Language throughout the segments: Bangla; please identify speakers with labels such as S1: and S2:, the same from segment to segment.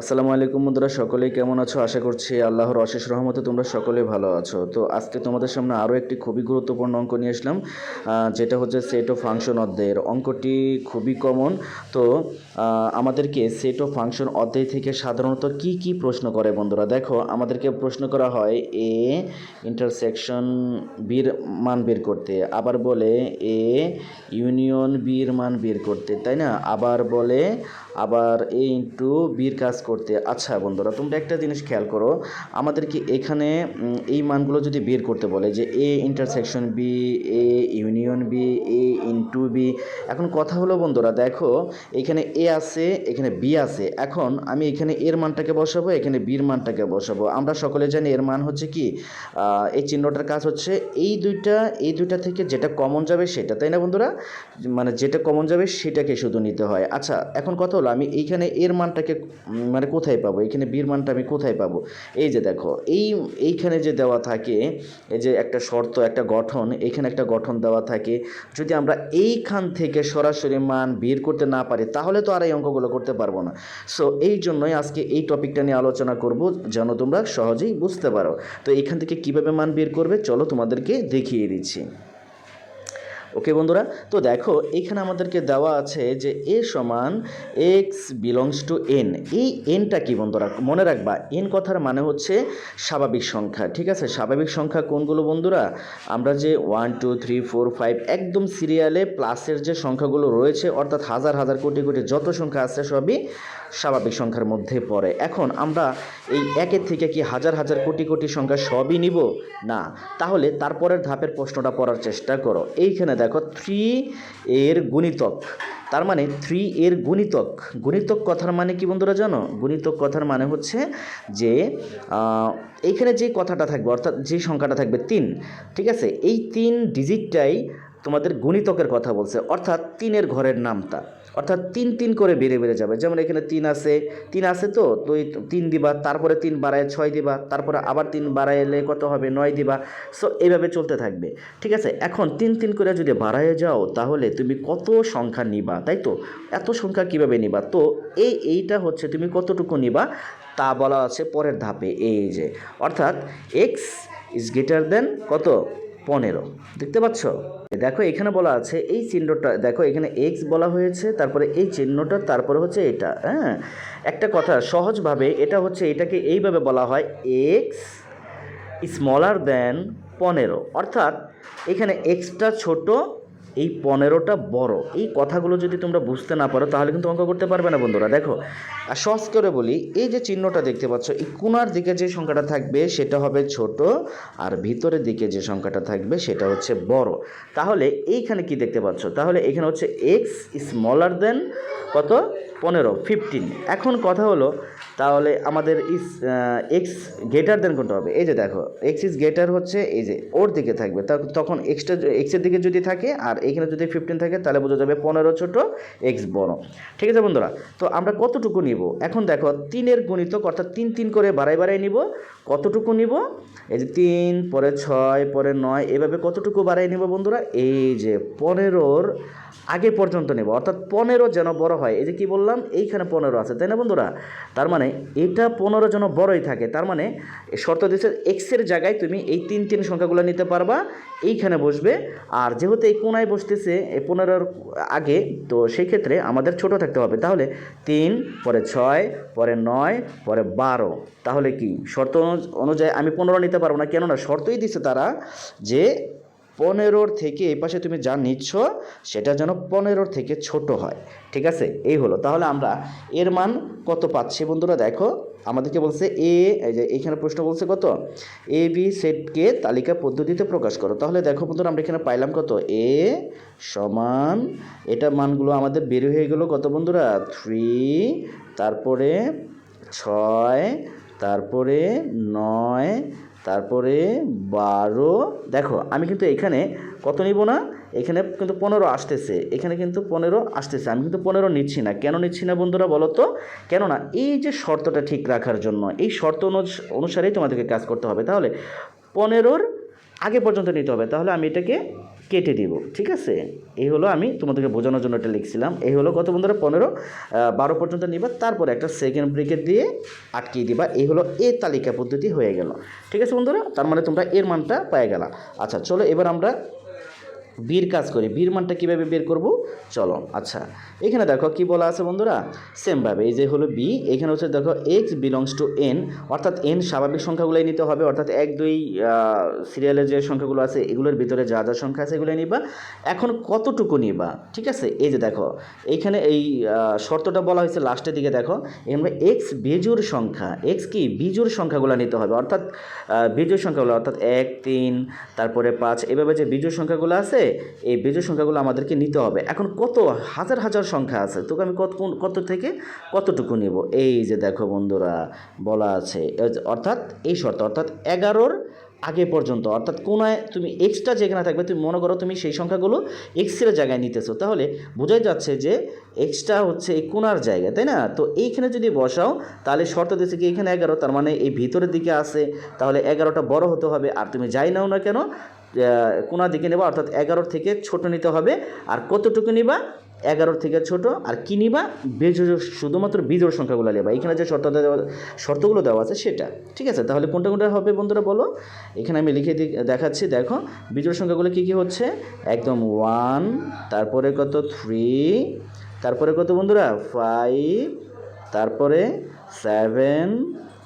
S1: আসসালামু আলাইকুম বন্ধুরা, সকলেই কেমন আছো? আশা করছি আল্লাহর অশেষ রহমতে তোমরা সকলেই ভালো আছো। তো আজকে তোমাদের সামনে আরও একটি খুবই গুরুত্বপূর্ণ অঙ্ক নিয়ে আসলাম যেটা হচ্ছে সেট ও ফাংশন অধ্যায়ের। অঙ্কটি খুবই কমন তো আমাদেরকে সেট ও ফাংশন অধ্যায় থেকে সাধারণত কি কি প্রশ্ন করে বন্ধুরা? দেখো, আমাদেরকে প্রশ্ন করা হয় এ ইন্টারসেকশন বির মান বের করতে, আবার বলে এ ইউনিয়ন বির মান বের করতে, তাই না? আবার বলে আবার এ ইন্টু বির কাজ করতে আচ্ছা বন্ধুরা, তোমরা একটা জিনিস খেয়াল করো, আমাদেরকে এখানে এই মানগুলো যদি বের করতে বলে যে A intersection B A union B A into B এখন কথা হলো বন্ধুরা, দেখো, এখানে এ আছে, এখানে বি আছে, এখন আমি এখানে এর মানটাকে বসাবো, এখানে বির মানটাকে বসাবো, আমরা সকলে জানি এর মান হচ্ছে কি? এই চিহ্নটার কাজ হচ্ছে এই দুইটা এই দুইটা থেকে যেটা কমন যাবে সেটা, তাই না বন্ধুরা? মানে যেটা কমন যাবে সেটাকে শুধু নিতে হয় আচ্ছা এখন কথা হলো আমি এইখানে এর মানটাকে মানে কোথায় পাবো? এখানে বীর মানটা আমি কোথায় পাবো? এই যে দেখো, এই, এইখানে যে দেওয়া থাকে, এই যে একটা শর্ত, একটা গঠন এইখানে একটা গঠন দেওয়া থাকে, যদি আমরা এইখান থেকে সরাসরি মান বের করতে না পারি, তাহলে তো আর এই অঙ্কগুলো করতে পারব না। সো এই জন্যই আজকে এই টপিকটা নিয়ে আলোচনা করব, যেন তোমরা সহজেই বুঝতে পারো। তো এইখান থেকে কীভাবে মান বের করবে, চলো তোমাদেরকে দেখিয়ে দিচ্ছি। ওকে বন্ধুরা, তো দেখো, এখানে আমাদেরকে দেওয়া আছে যে এ সমান এক্স বিলংস টু এন এই এনটা কি বন্ধুরা, মনে রাখবা এন কথার মানে হচ্ছে স্বাভাবিক সংখ্যা, ঠিক আছে? স্বাভাবিক সংখ্যা কোনগুলো বন্ধুরা? আমরা যে one two three four five একদম সিরিয়ালে প্লাসের যে সংখ্যাগুলো রয়েছে, অর্থাৎ হাজার হাজার, কোটি কোটি যত সংখ্যা আছে সবই স্বাভাবিক সংখ্যার মধ্যে পড়ে। এখন আমরা এই একের থেকে কি হাজার হাজার কোটি কোটি সংখ্যা সবই নিব? না। তাহলে তারপরের ধাপের প্রশ্নটা পড়ার চেষ্টা করো। এইখানে দেখো থ্রি এর গুণিতক। তার মানে থ্রি এর গুণিতক। গুণিতক কথার মানে কি বন্ধুরা জানো? গুণিতক কথার মানে হচ্ছে যে এইখানে যে কথাটা থাকবে, অর্থাৎ যে সংখ্যাটা থাকবে তিন, ঠিক আছে? এই তিন ডিজিটটাই তোমাদের গুণিতকের কথা বলছে। অর্থাৎ তিনের ঘরের নামটা অর্থাৎ তিন তিন করে বেড়ে বেড়ে যাবে। যেমন এখানে তিন আছে তিন আছে তো তুই তিন দিবা, তারপরে তিন বাড়ায় ছয় দিবা, তারপরে আবার তিন বাড়ায় এলে কত হবে? নয় দিবা। সো এইভাবে চলতে থাকবে। ঠিক আছে? এখন তিন তিন করে যদি বাড়ায় যাও, তাহলে তুমি কত সংখ্যা নিবা, তাই তো? এত সংখ্যা কীভাবে নিবা? তো এই, এইটা হচ্ছে তুমি কতটুকু নিবা? তা বলা আছে পরের ধাপে। এই যে, অর্থাৎ এক্স ইজ গ্রেটার দেন কত? পনেরো। দেখতে পাচ্ছ? দেখো, এখানে বলা আছে, এই চিহ্নটা, দেখো, এখানে এক্স বলা হয়েছে, তারপরে এই চিহ্নটা, তারপরে হচ্ছে এটা হ্যাঁ? একটা কথা, সহজভাবে এটা হচ্ছে, এটাকে এইভাবে বলা হয় এক্স স্মলার দেন পনেরো। অর্থাৎ, এখানে এক্সটা ছোট এই পনেরোটা বড়, এই কথাগুলো যদি তোমরা বুঝতে না পারো, তাহলে কিন্তু অঙ্ক করতে পারবে না বন্ধুরা, দেখো। আর সহজ করে বলি, এই যে চিহ্নটা দেখতে পাচ্ছ, এই কোনার দিকে যে সংখ্যাটা থাকবে, সেটা হবে ছোট, আর ভিতরের দিকে যে সংখ্যাটা থাকবে, সেটা হচ্ছে বড়। তাহলে এইখানে কি দেখতে পাচ্ছ? তাহলে এখানে হচ্ছে এক্স স্মলার দেন কত? পনেরো ফিফটিন এখন কথা হলো তাহলে আমাদের ইস এক্স গ্রেটার দেন কোনটা হবে? এই যে দেখো এক্স ইজ গ্রেটার হচ্ছে এই যে ওর দিকে থাকবে। তখন এক্সটা এক্সের দিকে যদি থাকে আর এখানে যদি ফিফটিন থাকে তাহলে বোঝা যাবে পনেরো ছোটো এক্স বড়। ঠিক আছে বন্ধুরা? তো আমরা কতটুকু নিব? এখন দেখো, তিনের গণিতক অর্থাৎ তিন তিন করে বাড়াই বাড়াই নিব। কতটুকু নিব? এই যে তিন পরে ছয় পরে নয়, এভাবে কতটুকু বাড়াই নিব বন্ধুরা? এই যে পনেরোর আগে পর্যন্ত নেব। অর্থাৎ পনেরো যেন বড় হয়। এই যে কি বললাম? এইখানে পনেরো আছে, তাই না বন্ধুরা? তার মানে এটা পনেরো যেন বড়ই থাকে। তার মানে শর্ত দিচ্ছে এক্সের জায়গায় তুমি এই তিন তিন সংখ্যাগুলো নিতে পারবা, এইখানে বসবে। আর যেহেতু এই কোনায় বসতেছে পনেরোর আগে, তো সেই ক্ষেত্রে আমাদের ছোট থাকতে হবে। তাহলে তিন, পরে ছয়, পরে নয়, পরে বারো। তাহলে কি? শর্ত অনুযায়ী আমি পনেরো নিতে পারব না। কেননা শর্তই দিচ্ছে তারা যে পনেরোর থেকে এই পাশে তুমি যা নিচ্ছ, সেটা যেন পনেরোর থেকে ছোট হয়। ঠিক আছে? এই হলো। তাহলে আমরা এর মান কত পাচ্ছি বন্ধুরা? দেখো, আমাদেরকে বলছে এ যে এখানে প্রশ্ন বলছে কত? এ, বি সেটকে তালিকা পদ্ধতিতে প্রকাশ করো। তাহলে দেখো বন্ধুরা, আমরা এখানে পাইলাম কত? এ সমান, এটা মানগুলো আমাদের বের হয়ে গেল কত বন্ধুরা? থ্রি, তারপরে ছয়, তারপরে নয় তারপরে বারো, দেখো, আমি কিন্তু এখানে কত নিব না? এখানে কিন্তু পনেরো আসতেছে, এখানে কিন্তু পনেরো আসতেছে, আমি কিন্তু পনেরো নিচ্ছি না। কেন নিচ্ছি না বন্ধুরা বলো তো? কেননা এই যে শর্তটা ঠিক রাখার জন্য, এই শর্ত অনুস- অনুসারেই তোমাদেরকে কাজ করতে হবে। তাহলে পনেরোর আগে পর্যন্ত নিতে হবে, তাহলে আমি এটাকে কেটে দিব, ঠিক আছে? এই হলো আমি তোমাদেরকে বোঝানোর জন্য এটা লিখছিলাম। এই হলো কত বন্ধুরা? পনেরো। বারো পর্যন্ত নিবা, তারপরে একটা সেকেন্ড ব্রেকেট দিয়ে আটকিয়ে দিবা। এই হলো এ তালিকা পদ্ধতি হয়ে গেল। ঠিক আছে বন্ধুরা? তার মানে তোমরা এর মানটা পেয়ে গেলা। আচ্ছা চলো এবার আমরা বীর কাজ করি। বীর মানটা কীভাবে বের করব? চলো আচ্ছা। এখানে দেখো কি বলা আছে বন্ধুরা? সেমভাবে এই যে হলো বি এখানে হচ্ছে দেখো এক্স বিলংস টু এন অর্থাৎ এন স্বাভাবিক সংখ্যাগুলোই নিতে হবে। অর্থাৎ এক, দুই সিরিয়ালের যে সংখ্যাগুলো আছে, এগুলোর ভিতরে যা যা সংখ্যা আছে এগুলো নিবা। এখন কতটুকু নিবা? ঠিক আছে? এই যে দেখো এইখানে এই শর্তটা বলা হয়েছে লাস্টের দিকে দেখো। এখানে এক্স বেজোর সংখ্যা এক্স কি? বিজোর সংখ্যাগুলো নিতে হবে। অর্থাৎ বিজোড় সংখ্যাগুলো, অর্থাৎ এক, তিন, তারপরে পাঁচ, এভাবে যে বিজোড় সংখ্যাগুলো আছে এই বিজোড় সংখ্যাগুলো আমাদেরকে নিতে হবে। এখন কত? হাজার হাজার সংখ্যা আছে। তোকে আমি কত কত থেকে কতটুকু নিব? এই যে দেখো বন্ধুরা, বলা আছে। অর্থাৎ এই শর্ত, অর্থাৎ এগারোর আগে পর্যন্ত, অর্থাৎ কোনায় তুমি এক্সট্রা যেখানে থাকবে, তুমি মনে করো তুমি সেই সংখ্যাগুলো এক্সের জায়গায় নিতেছো। তাহলে বোঝাই যাচ্ছে যে এক্সট্রা হচ্ছে এই কোনার জায়গা, তাই না? তো এইখানে যদি বসাও, তাহলে শর্ত দিচ্ছে কি এখানে এগারো, তার মানে এই ভিতরের দিকে আছে। তাহলে এগারোটা বড় হতে হবে। আর তুমি যাই নাও না কেন কোনার দিকে নেবা, অর্থাৎ এগারোর থেকে ছোট নিতে হবে। আর কতটুকু নিবা? এগারোর থেকে ছোট। আর কি নিবা? বেজোড় শুধুমাত্র বিজোড় সংখ্যাগুলো নেবা। এখানে যে শর্ত দেওয়া, শর্তগুলো দেওয়া আছে সেটা। ঠিক আছে? তাহলে কোনটা কোনটা হবে বন্ধুরা বলো? এখানে আমি লিখে দেখাচ্ছি। দেখো বিজোড় সংখ্যাগুলো কী কী হচ্ছে? একদম ওয়ান তারপরে কত? থ্রি তারপরে কত বন্ধুরা? ফাইভ তারপরে সেভেন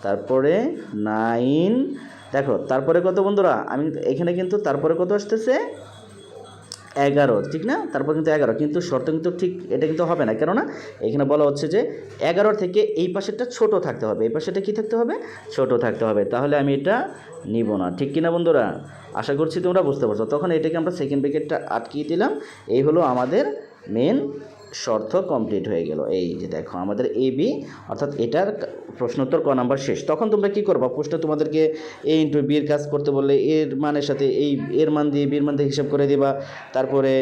S1: তারপরে নাইন দেখো, তারপরে কত বন্ধুরা? আমি এখানে কিন্তু তারপরে কত আসতেছে? এগারো, ঠিক না? তারপর কিন্তু এগারো, কিন্তু শর্ত কিন্তু ঠিক, এটা কিন্তু হবে না। কেননা এখানে বলা হচ্ছে যে এগারো থেকে এই পাশেরটা ছোট থাকতে হবে। এই পাশেরটা কী থাকতে হবে? ছোট থাকতে হবে। তাহলে আমি এটা নিব না। ঠিক কিনা বন্ধুরা? আশা করছি তোমরা বুঝতে পারছ। তখন এটাকে আমরা সেকেন্ড ব্রেকেটটা আটকিয়ে দিলাম। এই হলো আমাদের মেন শর্ত কমপ্লিট হয়ে গেল। এই যে দেখো, আমাদের এ বি অর্থাৎ এটার প্রশ্নোত্তর ক নাম্বার শেষ। তখন তোমরা কি করবা? প্রশ্নে তোমাদেরকে এ ইন্টু বির কাজ করতে বললে এর মানের সাথে এই এর মান দিয়ে বির মান দিয়ে হিসাব করে দিবা। তারপরে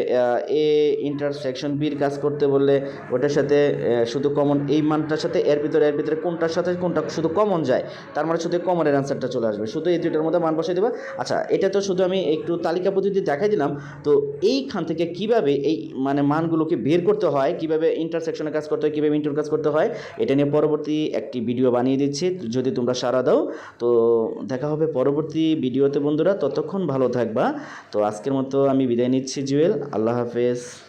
S1: এ ইন্টারসেকশন বির কাজ করতে বললে ওটার সাথে শুধু কমন এই মানটার সাথে, এর ভিতরে এর ভিতরে কোনটার সাথে, কোনটা শুধু কমন যায়, তার মানে শুধু কমনের অ্যান্সারটা চলে আসবে। শুধু এই দুইটার মধ্যে মান বসে দেবা। আচ্ছা এটা তো শুধু আমি একটু তালিকা পদ্ধতি দেখাই দিলাম। তো এইখান থেকে কীভাবে এই মানে মানগুলোকে বের করতে হয়? কীভাবে ইন্টারসেকশনে কাজ করতে হয়? কীভাবে ইন্টার কাজ করতে হয়? এটা নিয়ে পরবর্তী একটি ভিডিও বানিয়ে দিচ্ছি, যদি তোমরা সারা দাও। তো দেখা হবে পরবর্তী ভিডিওতে বন্ধুরা, ততক্ষণ ভালো থাকবা। তো আজকের মতো আমি বিদায় নিচ্ছি, জুয়েল। আল্লাহ হাফেজ।